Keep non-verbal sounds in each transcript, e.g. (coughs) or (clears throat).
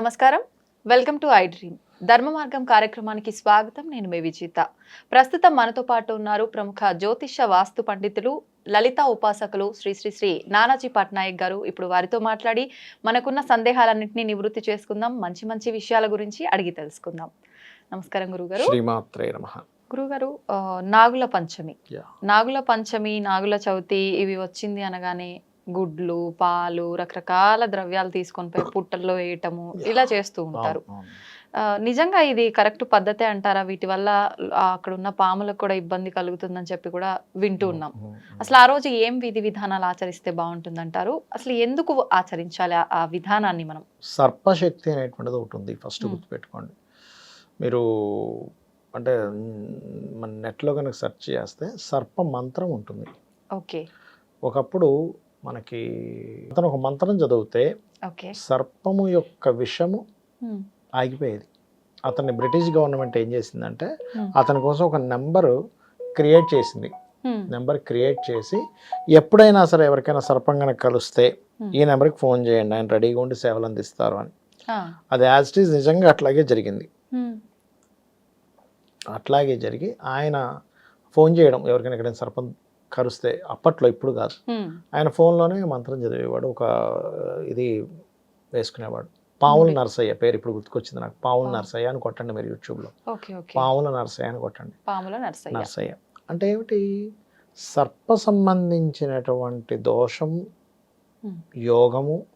నమస్కారం. Welcome to I dream ధర్మ మార్గం కార్యక్రమానికి స్వాగతం. నేను మీ విజేత. ప్రస్తుతం మనతో పాటు ఉన్నారు ప్రముఖ జ్యోతిష వాస్తు పండితులు లలిత ఉపాసకులు శ్రీ శ్రీ శ్రీ నానాజీ పట్నాయక్ గారు. ఇప్పుడు వారితో మాట్లాడి మనకున్న సందేహాలన్నింటినీ నివృత్తి చేసుకుందాం. మంచి మంచి విషయాల గురించి అడిగి తెలుసుకుందాం. నమస్కారం గురుగారు. గురుగారు నాగుల పంచమి. నాగుల పంచమి నాగుల చవితి ఇవి వచ్చింది అనగానే గుడ్లు పాలు రకరకాల ద్రవ్యాలు తీసుకొని పోయి పుట్టల్లో వేయటము ఇలా చేస్తూ ఉంటారు. నిజంగా ఇది కరెక్ట్ పద్ధతే అంటారా? వీటి వల్ల అక్కడ ఉన్న పాములకు కూడా ఇబ్బంది కలుగుతుందని చెప్పి కూడా వింటూ ఉన్నాం. అసలు ఆ రోజు ఏం విధి విధానాలు ఆచరిస్తే బాగుంటుంది అంటారు అసలు ఎందుకు ఆచరించాలి ఆ- విధానాన్ని మనం? సర్పశక్తి అనేటువంటిది ఒకటి ఉంది ఫస్ట్. గుర్తుపెట్టుకోండి. మీరు అంటే మన నెట్లో కనుక సెర్చ్ చేస్తే సర్ప మంత్రం ఉంటుంది. ఓకే. ఒకప్పుడు మనకి అతను ఒక మంత్రం చదివితే సర్పము యొక్క విషము ఉమ్, ఆగిపోయేది. అతన్ని బ్రిటిష్ గవర్నమెంట్ ఏం చేసిందంటే Hmm. అతని కోసం ఒక నెంబరు క్రియేట్ చేసింది. ఉమ్, నెంబర్ క్రియేట్ చేసి ఎప్పుడైనా సరే ఎవరికైనా సర్పం కనుక కలిస్తే Hmm. ఈ నెంబర్కి ఫోన్ చేయండి ఆయన రెడీగా ఉండి సేవలు అందిస్తారు అని. అది యాజ్ ఇట్ ఈజ్ నిజంగా అట్లాగే జరిగింది. అట్లాగే జరిగి ఆయన ఫోన్ చేయడం ఎవరికైనా ఎక్కడైనా సర్పం కరుస్తే అప్పట్లో ఇప్పుడు కాదు. ఆయన ఫోన్లోనే మంత్రం చదివేవాడు ఒక ఇది వేసుకునేవాడు. పావుల. నరసయ్య పేరు ఇప్పుడు గుర్తుకొచ్చింది నాకు. పావుల. నరసయ్య అని కొట్టండి మీరు యూట్యూబ్లో. పావుల నరసయ్య అని కొట్టండి. పాముల నర్సయ్య. నరసయ్య. అంటే ఏమిటి? సర్ప సంబంధించినటువంటి దోషం. యోగము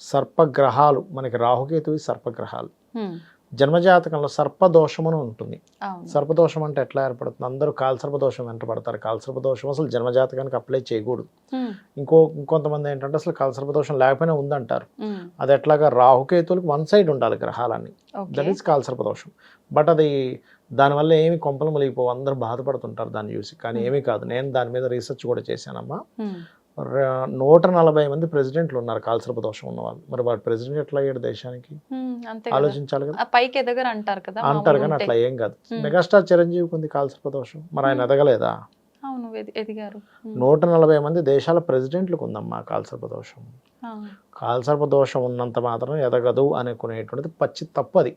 సర్పగ్రహాలు. మనకి రాహుకేతువి సర్పగ్రహాలు. జన్మజాతకంలో సర్పదోషం అని ఉంటుంది సర్పదోషం అంటే ఎట్లా ఏర్పడుతుంది? అందరూ కాల్సర్పదోషం వెంట పడతారు. కాల్సర్పదోషం అసలు జన్మజాతకానికి అప్లై చేయకూడదు. ఇంకో ఇంకొంతమంది ఏంటంటే అసలు కాల్సర్పదోషం లేకపోయినా ఉందంటారు. అది ఎట్లాగా రాహుకేతులకు వన్ సైడ్ ఉండాలి గ్రహాలన్నీ. దట్ ఈస్ కాల్సర్పదోషం బట్ అది దానివల్ల ఏమి కొంపలు ములిగిపోవు అందరూ బాధపడుతుంటారు దాన్ని చూసి. కానీ. ఏమీ కాదు. నేను దాని మీద రీసెర్చ్ కూడా చేశానమ్మా. నూట నలభై మంది ప్రెసిడెంట్లు ఉన్నారు కాల్సర్పదోషం ఉన్న వాళ్ళు. మరి వాడు ప్రెసిడెంట్ ఎట్లా అయ్యాడు దేశానికి? కదా. ఆలోచించాలి కదా. పైకి ఎదగరు అంటారు కదా అంటారు కానీ. అట్లా ఏం కాదు. మెగాస్టార్ చిరంజీవికి ఉంది కాల్సర్పదోషం మరి ఆయన. ఎదగలేదా? ఎదిగారు. నూట నలభై మంది దేశాల ప్రెసిడెంట్లకు ఉందమ్మా కాల్సర్పదోషం ఆ, కాల్సర్పదోషం ఉన్నంత మాత్రం ఎదగదు అనుకునేటువంటిది పచ్చి తప్పు అది.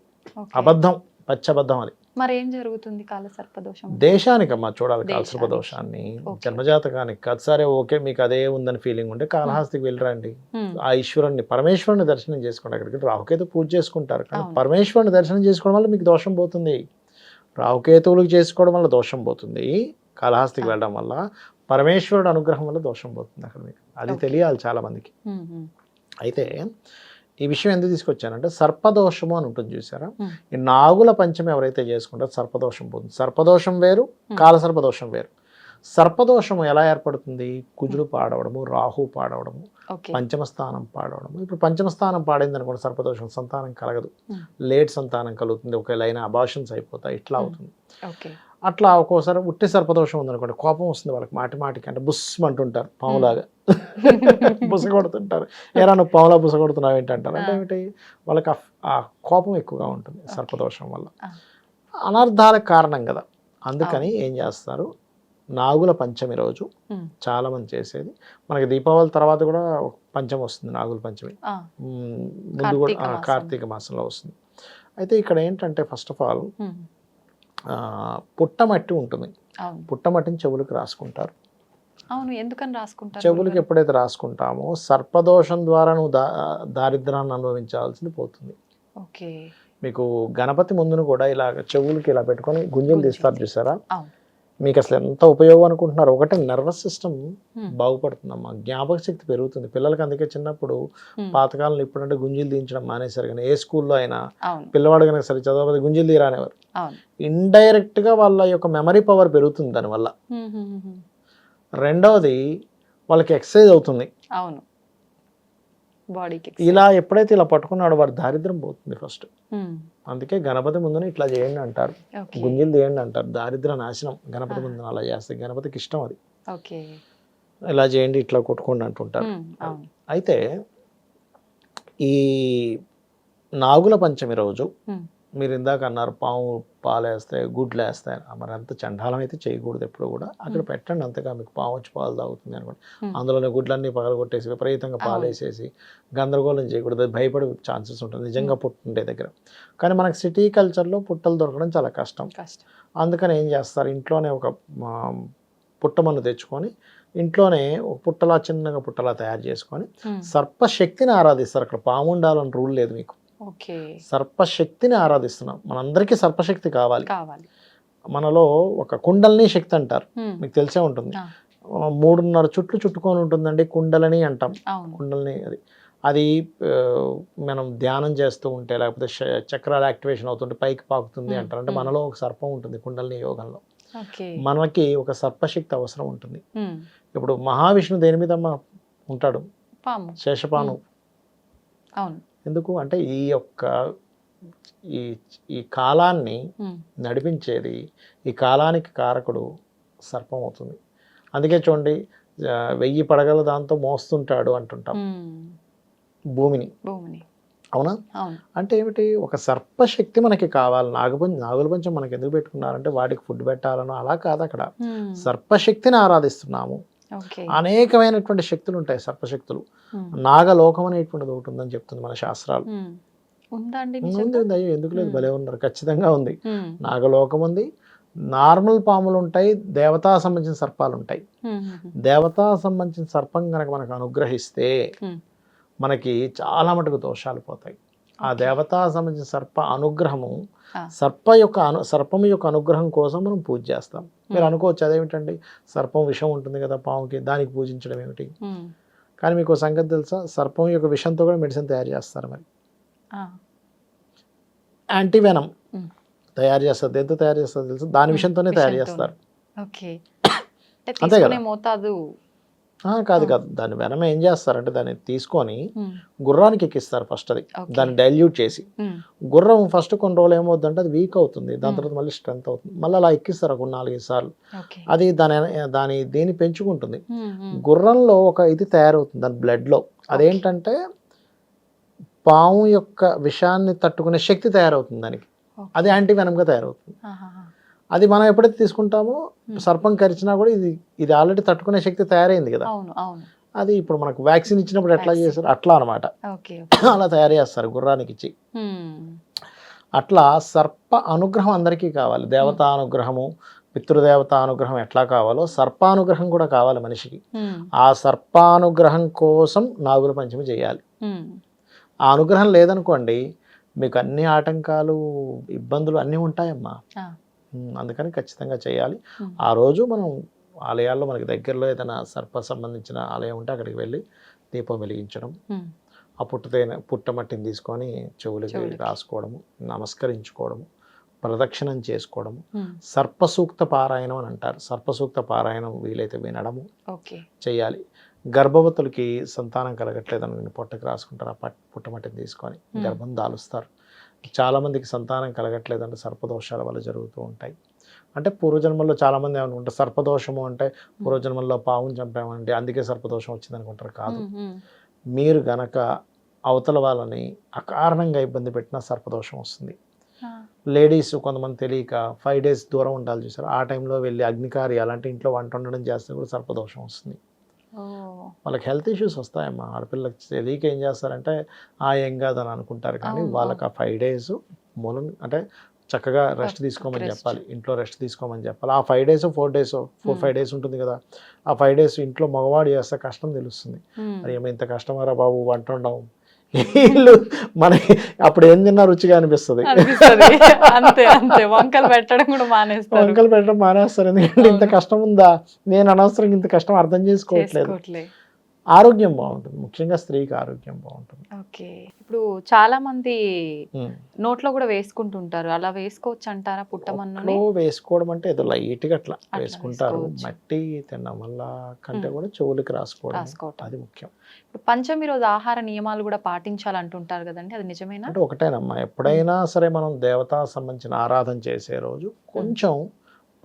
అబద్ధం. పచ్చి అబద్ధం అది. మరి ఏం జరుగుతుంది కాల సర్పదోషం? దేశానికమ్మా చూడాలి. కాల్సర్పదోషాన్ని. జన్మజాతకానికి కాదు. సరే ఓకే మీకు అదే ఉందని ఫీలింగ్ ఉంటే కాళహస్తికి వెళ్ళరండి. ఉమ్, ఆ ఈశ్వరుని పరమేశ్వరుని దర్శనం చేసుకోండి అక్కడికి. రాహుకేతు పూజ చేసుకుంటారు. కానీ. పరమేశ్వరుని దర్శనం చేసుకోవడం వల్ల మీకు దోషం పోతుంది. రాహుకేతువులకు చేసుకోవడం వల్ల దోషం పోతుంది. కాళహస్తికి ఆ. వెళ్ళడం వల్ల పరమేశ్వరుడు అనుగ్రహం వల్ల దోషం పోతుంది అక్కడ మీకు. అది. తెలియాలి చాలా మందికి ఉమ్, ఉమ్, అయితే ఈ విషయం ఎందుకు తీసుకొచ్చానంటే సర్పదోషము అని ఉంటుంది చూసారా. ఈ నాగుల పంచమి ఎవరైతే చేసుకుంటారో సర్పదోషం పోతుంది సర్పదోషం వేరు Hmm. కాలసర్పదోషం వేరు. సర్పదోషం ఎలా ఏర్పడుతుంది? కుజుడు పాడవడము రాహు పాడవడము పంచమ స్థానం పాడవడము. ఇప్పుడు పంచమ స్థానం పాడింది అనుకోండి సర్పదోషం సంతానం కలగదు. లేట్ సంతానం కలుగుతుంది. ఒకవేళ అయినా అబాషన్స్ అయిపోతాయి. ఇట్లా. అవుతుంది. అట్లా ఒక్కోసారి ఉట్టి సర్పదోషం ఉందనుకోండి కోపం వస్తుంది వాళ్ళకి మాటి మాటికి అంటే బుస్ అంటుంటారు పాములాగా. బుస కొడుతుంటారు. ఏరా నువ్వు పాములా బుస కొడుతున్నావు ఏంటంటారు. అంటే. ఏమిటి? వాళ్ళకి ఆ- కోపం ఎక్కువగా ఉంటుంది సర్పదోషం వల్ల. ఆ. అనర్థాలకు కారణం కదా. అందుకని ఏం చేస్తారు? నాగుల పంచమి రోజు చాలా మంది చేసేది. మనకి దీపావళి తర్వాత కూడా పంచమి వస్తుంది నాగుల పంచమి. ముందు కూడా కార్తీక మాసంలో వస్తుంది. అయితే ఇక్కడ ఏంటంటే ఫస్ట్ ఆఫ్ ఆల్ పుట్టమట్టి ఉంటుంది. పుట్టమట్టిని చెవులకు రాసుకుంటారు. అవును ఎందుకని రాసుకుంటారు చెవులకి? ఎప్పుడైతే రాసుకుంటామో సర్పదోషం ద్వారా నువ్వు దా దారిద్రాన్ని అనుభవించాల్సింది పోతుంది. ఓకే. మీకు గణపతి ముందును కూడా ఇలా చెవులకి ఇలా పెట్టుకొని గుంజలు. తీస్తారు చూసారా? మీకు అసలు ఎంత ఉపయోగం అనుకుంటున్నారు ఒకటే నర్వస్ సిస్టమ్ బాగుపడుతుందమ్మా. జ్ఞాపక శక్తి పెరుగుతుంది. పిల్లలకి అందుకే చిన్నప్పుడు పాతకాలంలో ఇప్పుడంటే గుంజీలు తీయించడం మానేశారు కానీ ఏ స్కూల్లో అయినా పిల్లవాడు కనుక సరే చదవకపోతే గుంజీలు తీరానేవారు ఇండైరెక్ట్గా వాళ్ళ యొక్క మెమరీ పవర్ పెరుగుతుంది దానివల్ల. రెండవది వాళ్ళకి ఎక్సర్సైజ్ అవుతుంది. అవును. బాడీకి ఇలా ఎప్పుడైతే ఇలా పట్టుకున్నాడో వాడి దారిద్రం పోతుంది ఫస్ట్. అందుకే గణపతి ముందున ఇట్లా చేయండి అంటారు. గుంజలు తీయండి అంటారు. దారిద్ర నాశనం. గణపతి ముందున అలా చేస్తే గణపతికి ఇష్టం అది. ఇలా చేయండి ఇట్లా కొట్టుకోండి అంటుంటారు. అయితే ఈ నాగుల పంచమి రోజు మీరు ఇందాక అన్నారు పాము పాలు వేస్తాయి గుడ్లు వేస్తాయి మరి అంత చండాలం అయితే చేయకూడదు ఎప్పుడు కూడా. అక్కడ. పెట్టండి అంతగా మీకు పాము వచ్చి పాలు తాగుతుంది అనుకోండి. అందులోనే గుడ్లన్నీ పగలగొట్టేసి విపరీతంగా పాలు. వేసేసి గందరగోళం చేయకూడదు. అది భయపడే ఛాన్సెస్ ఉంటుంది నిజంగా పుట్టుండే దగ్గర. కానీ మనకి సిటీ కల్చర్లో పుట్టలు దొరకడం చాలా కష్టం. అందుకని ఏం చేస్తారు? ఇంట్లోనే ఒక పుట్టమన్ను తెచ్చుకొని ఇంట్లోనే ఒక పుట్టలా చిన్నగా పుట్టలా తయారు చేసుకొని సర్పశక్తిని ఆరాధిస్తారు. అక్కడ పాము ఉండాలని రూల్ లేదు మీకు. సర్పశక్తిని ఆరాధిస్తున్నాం. మనందరికీ సర్పశక్తి కావాలి. మనలో ఒక కుండలిని శక్తి అంటారు. మీకు తెలిసే ఉంటుంది. మూడున్నర చుట్లు చుట్టుకొని ఉంటుందండి కుండలని అంటాం. కుండలిని అది. అది మనం ధ్యానం చేస్తూ ఉంటే లేకపోతే చక్రాలు యాక్టివేషన్ అవుతుంటే పైకి పాకుతుంది. అంటారు. అంటే. మనలో ఒక సర్పం ఉంటుంది కుండలిని యోగంలో. మనకి ఒక సర్పశక్తి అవసరం ఉంటుంది. ఇప్పుడు మహావిష్ణు దేని మీద ఉంటాడు? శేషపాను. అవును. ఎందుకు అంటే ఈ యొక్క ఈ ఈ కాలాన్ని ఉమ్, నడిపించేది ఈ కాలానికి కారకుడు సర్పం అవుతుంది. అందుకే చూడండి వెయ్యి పడగల దాంతో మోస్తుంటాడు అంటుంటాం. ఉమ్, భూమిని. భూమిని. అవునా? అంటే ఏమిటి? ఒక సర్పశక్తి మనకి కావాలి. నాగపంచ నాగుల పంచం మనకి ఎందుకు పెట్టుకున్నారంటే వాటికి ఫుడ్ పెట్టాలనో అలా కాదు అక్కడ. ఉమ్, సర్పశక్తిని ఆరాధిస్తున్నాము. అనేకమైనటువంటి శక్తులు ఉంటాయి సర్పశక్తులు నాగలోకం అనేటువంటిది ఒకటి ఉందని చెప్తుంది మన శాస్త్రాలు. ఉందా అయ్యో ఎందుకు లేదు. భలే ఉన్నారు. ఖచ్చితంగా ఉంది. నాగలోకం ఉంది. నార్మల్ పాములు ఉంటాయి దేవతా సంబంధించిన సర్పాలు ఉంటాయి దేవతా సంబంధించిన సర్పం కనుక మనకు అనుగ్రహిస్తే. మనకి చాలా మటుకు దోషాలు పోతాయి. ఆ. దేవతా సంబంధించిన సర్ప అనుగ్రహము. సర్ప యొక్క అను సర్పం యొక్క అనుగ్రహం కోసం మనం పూజ చేస్తాం మీరు. అనుకోవచ్చు అదేమిటండి సర్పం విషం ఉంటుంది కదా పాముకి దానికి పూజించడం ఏమిటి కానీ మీకు సంగతి తెలుసా సర్పం యొక్క విషంతో కూడా మెడిసిన్ తయారు చేస్తారు మరి యాంటీవెనం. తయారు చేస్తారు దేంతో తయారు చేస్తారు తెలుసు దాని. విషయంతోనే తయారు. చేస్తారు (coughs) అంతే కదా? మోతాదు కాదు. కాదు. దాని వెనం ఏం చేస్తారంటే దాన్ని తీసుకొని గుర్రానికి ఎక్కిస్తారు ఫస్ట్ అది. దాన్ని డైల్యూట్ చేసి. గుర్రం ఫస్ట్ కొన్ని రోజులు ఏమవుతుందంటే అది వీక్ అవుతుంది. దాని. తర్వాత మళ్ళీ స్ట్రెంత్ అవుతుంది. మళ్ళీ అలా ఎక్కిస్తారు ఒక నాలుగైదు సార్లు. అది దాని దాని దేని పెంచుకుంటుంది. గుర్రంలో ఒక ఇది తయారవుతుంది దాని బ్లడ్లో అదేంటంటే పాము యొక్క విషాన్ని తట్టుకునే శక్తి తయారవుతుంది దానికి. అది యాంటీవెనంగా తయారవుతుంది. ఆహాహా. అది మనం ఎప్పుడైతే తీసుకుంటామో. సర్పం కరిచినా కూడా ఇది ఇది ఆల్రెడీ తట్టుకునే శక్తి తయారైంది కదా. అది ఇప్పుడు మనకు వ్యాక్సిన్ ఇచ్చినప్పుడు ఎట్లా. చేస్తారు? అట్లా అనమాట (clears throat) అలా తయారు చేస్తారు గుర్రానికి ఇచ్చి. అట్లా సర్ప అనుగ్రహం అందరికీ కావాలి. దేవతా అనుగ్రహము పితృదేవత అనుగ్రహం ఎట్లా కావాలో సర్పానుగ్రహం కూడా కావాలి మనిషికి. ఆ సర్పానుగ్రహం కోసం నాగుల పంచమి చేయాలి. ఆ అనుగ్రహం లేదనుకోండి మీకు అన్ని ఆటంకాలు ఇబ్బందులు అన్నీ ఉంటాయమ్మా. అందుకని ఖచ్చితంగా చేయాలి. ఆ రోజు మనం ఆలయాల్లో మనకి దగ్గరలో ఏదైనా సర్ప సంబంధించిన ఆలయం ఉంటే అక్కడికి వెళ్ళి దీపం వెలిగించడం. ఆ పుట్టతైన పుట్టమట్టిని తీసుకొని చెవులకి. రాసుకోవడము నమస్కరించుకోవడము ప్రదక్షిణం చేసుకోవడము. సర్పసూక్త పారాయణం అని అంటారు. సర్పసూక్త పారాయణం వీలైతే వినడము చేయాలి. గర్భవతులకి సంతానం కలగట్లేదని పొట్టకి రాసుకుంటారు. ఆ పట్ పుట్టమట్టిని తీసుకొని. గర్భం దాలుస్తారు. చాలామందికి సంతానం కలగట్లేదంటే సర్పదోషాల వల్ల జరుగుతూ ఉంటాయి. అంటే పూర్వజన్మల్లో చాలామంది ఏమనుకుంటారు సర్పదోషము అంటే పూర్వజన్మల్లో పావును చంపామంటే అందుకే సర్పదోషం వచ్చింది అనుకుంటారు కాదు మీరు గనక అవతల వాళ్ళని అకారణంగా ఇబ్బంది పెట్టినా సర్పదోషం వస్తుంది. లేడీస్ కొంతమంది తెలియక ఫైవ్ డేస్ దూరం ఉండాలి చూసారు? ఆ టైంలో వెళ్ళి అగ్నికార్య అలాంటి ఇంట్లో వంట ఉండడం చేస్తే కూడా సర్పదోషం వస్తుంది. వాళ్ళకి హెల్త్ ఇష్యూస్ వస్తాయమ్మా ఆడపిల్లకి తెలియక ఏం చేస్తారంటే ఆ ఏం కాదని అనుకుంటారు కానీ వాళ్ళకి ఆ ఫైవ్ డేస్ మూలం అంటే చక్కగా రెస్ట్. తీసుకోమని. చెప్పాలి. ఇంట్లో రెస్ట్ తీసుకోమని చెప్పాలి. ఆ five days four days four Hmm. Five days ఉంటుంది కదా. ఆ ఫైవ్ డేస్ ఇంట్లో మగవాడు చేస్తే కష్టం తెలుస్తుంది. ఉమ్, మరి ఏమో ఇంత కష్టమారా బాబు వంట ఉండవు వీళ్ళు మనకి అప్పుడు ఏం తిన్నా రుచిగా అనిపిస్తుంది. అనిపిస్తది. అంతే అంతే. వంకలు పెట్టడం కూడా మానేస్తారు. వంకలు పెట్టడం మానేస్తారు. ఎందుకంటే ఇంత. కష్టం ఉందా? నేను అనవసరంగా ఇంత కష్టం అర్థం చేసుకోవట్లేదు. చేసుకోవట్లే ఆరోగ్యం బాగుంటుంది. ముఖ్యంగా స్త్రీకి ఆరోగ్యం బాగుంటుంది. ఓకే. ఇప్పుడు చాలా మంది. నోట్లో కూడా వేసుకుంటుంటారు. అలా వేసుకోవచ్చు అంటారా పుట్టమన్నుని? ఒంట్లో వేసుకోవడం అంటే ఏదో లైట్గా అట్లా అట్లా వేసుకుంటారు. మట్టి తినడం వల్ల కంటే. కూడా చెవులకి రాసుకోవడం అది ముఖ్యం. ఇప్పుడు పంచమి రోజు ఆహార నియమాలు కూడా పాటించాలంటుంటారు కదండి. అది నిజమేనా? అంటే ఒకటేనమ్మా. ఎప్పుడైనా సరే మనం దేవతా సంబంధించిన ఆరాధన చేసే రోజు కొంచెం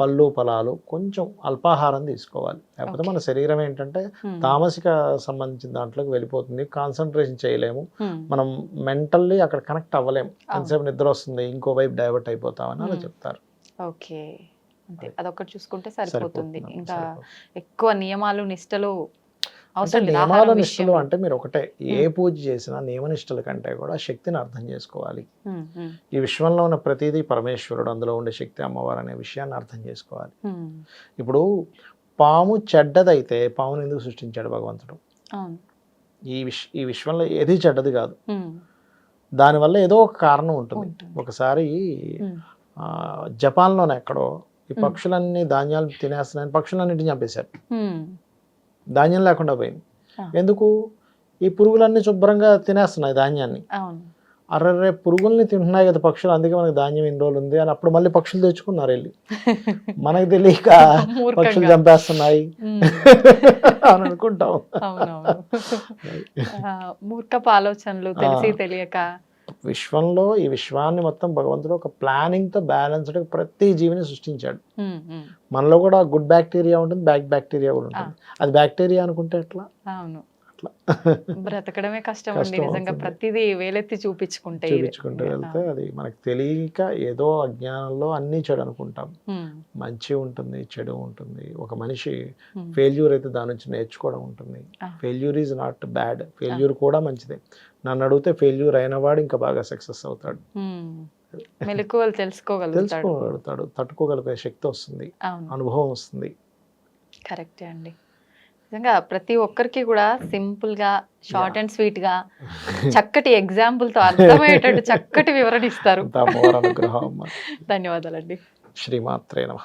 పళ్ళు ఫలాలు కొంచెం అల్పాహారం తీసుకోవాలి లేకపోతే మన శరీరం ఏంటంటే. తామసిక సంబంధించిన దాంట్లోకి వెళ్ళిపోతుంది కాన్సన్ట్రేషన్ చేయలేము. మనం మెంటల్లీ అక్కడ కనెక్ట్ అవ్వలేము ఎంతసేపు నిద్ర వస్తుంది ఇంకో వైపు డైవర్ట్ అయిపోతామని అలా. చెప్తారు ఓకే అంతే అది. అదొకటి చూసుకుంటే సరిపోతుంది ఇంకా. ఎక్కువ నియమాలు నిష్టలు అవసరం లేదు నియమాల ఆహారం నిష్టలు విషయంలో. అంటే మీరు ఒకటే ఏ. పూజ చేసినా నియమ నిష్టల కంటే కూడా శక్తిని అర్థం చేసుకోవాలి ఈ విశ్వంలో ఉన్న ప్రతిదీ పరమేశ్వరుడు అందులో ఉండే శక్తి అమ్మవారు అనే విషయాన్ని అర్థం చేసుకోవాలి. ఇప్పుడు పాము చెడ్డదైతే పాముని ఎందుకు సృష్టించాడు భగవంతుడు ఈ విశ్ ఈ విశ్వంలో ఏది చెడ్డది కాదు దానివల్ల ఏదో ఒక కారణం ఉంటుంది. ఒకసారి జపాన్లోనే ఎక్కడో ఈ. పక్షులన్నీ ధాన్యాలు తినేస్తున్నాయని పక్షులన్నింటిని చంపేశారు. ధాన్యం లేకుండా పోయింది. ఎందుకు? ఈ పురుగులన్నీ శుభ్రంగా తినేస్తున్నాయి ధాన్యాన్ని. అర్రే పురుగుల్ని తింటున్నాయి కదా పక్షులు అందుకే మనకి ధాన్యం ఇన్ని రోజులు ఉంది అని అప్పుడు మళ్ళీ పక్షులు తెచ్చుకున్నారు వెళ్ళి. (laughs) మనకి తెలియక పక్షులు చంపేస్తున్నాయి. అని అనుకుంటాం. (laughs) మూర్ఖపు ఆలోచనలు తెలిసి తెలియక విశ్వంలో ఈ విశ్వాన్ని మొత్తం భగవంతుడు ఒక ప్లానింగ్తో బ్యాలెన్స్డ్ ప్రతి జీవిని సృష్టించాడు. మనలో కూడా గుడ్ బ్యాక్టీరియా ఉంటుంది బ్యాడ్ బ్యాక్టీరియా కూడా ఉంటుంది. అది బ్యాక్టీరియా అనుకుంటే ఎట్లా? అవును. అట్లా. బ్రతకడమే కష్టం అండి. నిజంగా. ప్రతిదీ వేలెత్తి చూపించుకుంటే. చూపించుకుంటూ వెళ్తే అది మనకు తెలియక ఏదో అజ్ఞానంలో అన్ని చెడు అనుకుంటాం. మంచి ఉంటుంది చెడు ఉంటుంది. ఒక మనిషి. ఫెయిల్యూర్ అయితే దాని నుంచి నేర్చుకోవడం ఉంటుంది. Failure is not bad. Failure కూడా మంచిదే. నన్ను అడిగితే ఫెయిల్యూర్ అయిన వాడు ఇంకా బాగా సక్సెస్ అవుతాడు. మెలకువలు తెలుసుకోగలుగుతాడు. తెలుసుకోగలుగుతాడు. తట్టుకోగలిగే శక్తి వస్తుంది. అనుభవం వస్తుంది. కరెక్టే అండి. నిజంగా ప్రతి ఒక్కరికి కూడా సింపుల్గా షార్ట్ అండ్ స్వీట్గా (laughs) చక్కటి ఎగ్జాంపుల్తో అర్థమయ్యేటట్టు చక్కటి వివరణ ఇస్తారు. (laughs) ధన్యవాదాలండి. శ్రీమాత్రే నమ.